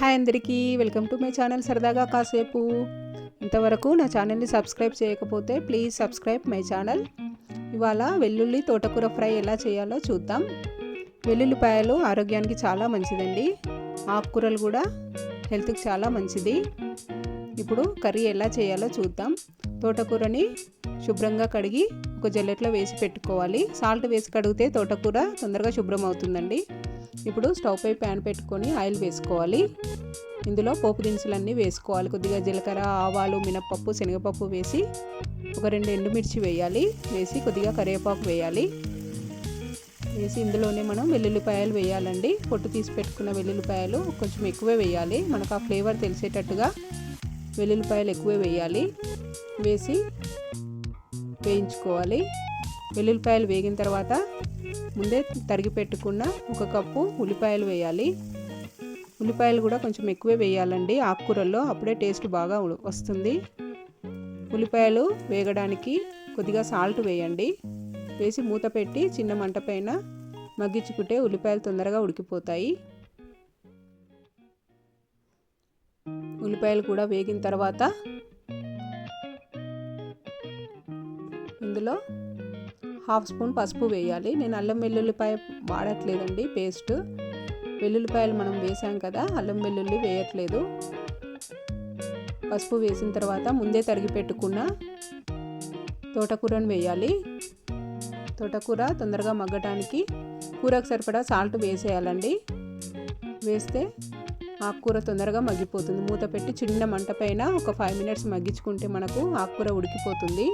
Hi అందరికీ welcome to my channel సరదాగా కాసేపు. ఇంతవరకు నా ఛానల్ని సబ్స్క్రైబ్ చేయకపోతే ప్లీజ్ సబ్స్క్రైబ్ మై ఛానల్. ఇవాళ వెల్లుల్లి తోటకూర ఫ్రై ఎలా చేయాలో చూద్దాం. వెల్లుల్లిపాయలు ఆరోగ్యానికి చాలా మంచిదండి. ఆకుకూరలు కూడా హెల్త్కి చాలా మంచిది. ఇప్పుడు కర్రీ ఎలా చేయాలో చూద్దాం. తోటకూరని శుభ్రంగా కడిగి ఒక జల్లెట్లో వేసి పెట్టుకోవాలి. సాల్ట్ వేసి కడిగితే తోటకూర తొందరగా శుభ్రం అవుతుందండి ఇప్పుడు స్టవ్ పై ప్యాన్ పెట్టుకొని ఆయిల్ వేసుకోవాలి. ఇందులో పోపు దినుసులన్నీ వేసుకోవాలి. కొద్దిగా జీలకర్ర ఆవాలు మినప్పప్పు శనగపప్పు వేసి ఒక రెండు ఎండుమిర్చి వేయాలి. వేసి కొద్దిగా కరివేపాకు వేయాలి. వేసి ఇందులోనే మనం వెల్లుల్లిపాయలు వేయాలండి. పొట్టు తీసి పెట్టుకున్న వెల్లుల్లిపాయలు కొంచెం ఎక్కువే వేయాలి. మనకు ఆ ఫ్లేవర్ తెలిసేటట్టుగా వెల్లుల్లిపాయలు ఎక్కువే వేయాలి. వేసి వేయించుకోవాలి. వెల్లుల్లిపాయలు వేగిన తర్వాత ముందే తరిగి పెట్టుకున్న ఒక కప్పు ఉల్లిపాయలు వేయాలి. ఉల్లిపాయలు కూడా కొంచెం ఎక్కువే వేయాలండి. ఆకుకూరల్లో అప్పుడే టేస్ట్ బాగా వస్తుంది. ఉల్లిపాయలు వేగడానికి కొద్దిగా సాల్ట్ వేయండి. వేసి మూత పెట్టి చిన్న మంట పైన మగ్గించుకుంటే ఉల్లిపాయలు తొందరగా ఉడికిపోతాయి. ఉల్లిపాయలు కూడా వేగిన తర్వాత ఇందులో హాఫ్ స్పూన్ పసుపు వేయాలి. నేను అల్లం వెల్లుల్లిపాయ వాడట్లేదండి పేస్ట్. వెల్లుల్లిపాయలు మనం వేసాం కదా అల్లం వెల్లుల్లి వేయట్లేదు. పసుపు వేసిన తర్వాత ముందే తరిగి పెట్టుకున్న తోటకూరను వేయాలి. తోటకూర తొందరగా మగ్గటానికి కూరకు సరిపడా సాల్ట్ వేసేయాలండి. వేస్తే ఆకుకూర తొందరగా మగ్గిపోతుంది. మూత పెట్టి చిన్న మంట పైన ఒక ఫైవ్ మినిట్స్ మగ్గించుకుంటే మనకు ఆకుకూర ఉడికిపోతుంది.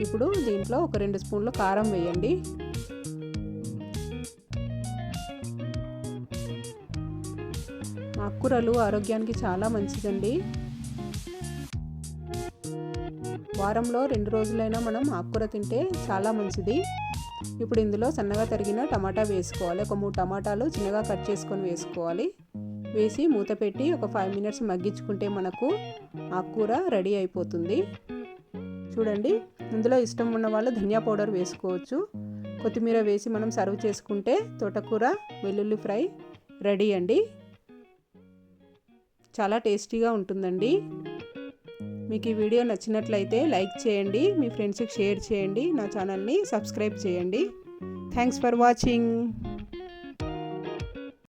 ఇప్పుడు దీంట్లో ఒక రెండు స్పూన్లు కారం వేయండి. ఆకుకూరలు ఆరోగ్యానికి చాలా మంచిదండి. వారంలో రెండు రోజులైనా మనం ఆకుకూర తింటే చాలా మంచిది. ఇప్పుడు ఇందులో సన్నగా తరిగిన టమాటా వేసుకోవాలి. ఒక మూడు టమాటాలు చిన్నగా కట్ చేసుకొని వేసుకోవాలి. వేసి మూత పెట్టి ఒక ఫైవ్ మినిట్స్ మగ్గించుకుంటే మనకు ఆకుకూర రెడీ అయిపోతుంది. చూడండి. ఇందులో ఇష్టం ఉన్న వాళ్ళు ధనియా పౌడర్ వేసుకోవచ్చు. కొత్తిమీర వేసి మనం సర్వ్ చేసుకుంటే తోటకూర వెల్లుల్లి ఫ్రై రెడీ అండి. చాలా టేస్టీగా ఉంటుందండి. మీకు ఈ వీడియో నచ్చినట్లయితే లైక్ చేయండి మీ ఫ్రెండ్స్కి షేర్ చేయండి నా ఛానల్ని సబ్స్క్రైబ్ చేయండి. Thanks for watching.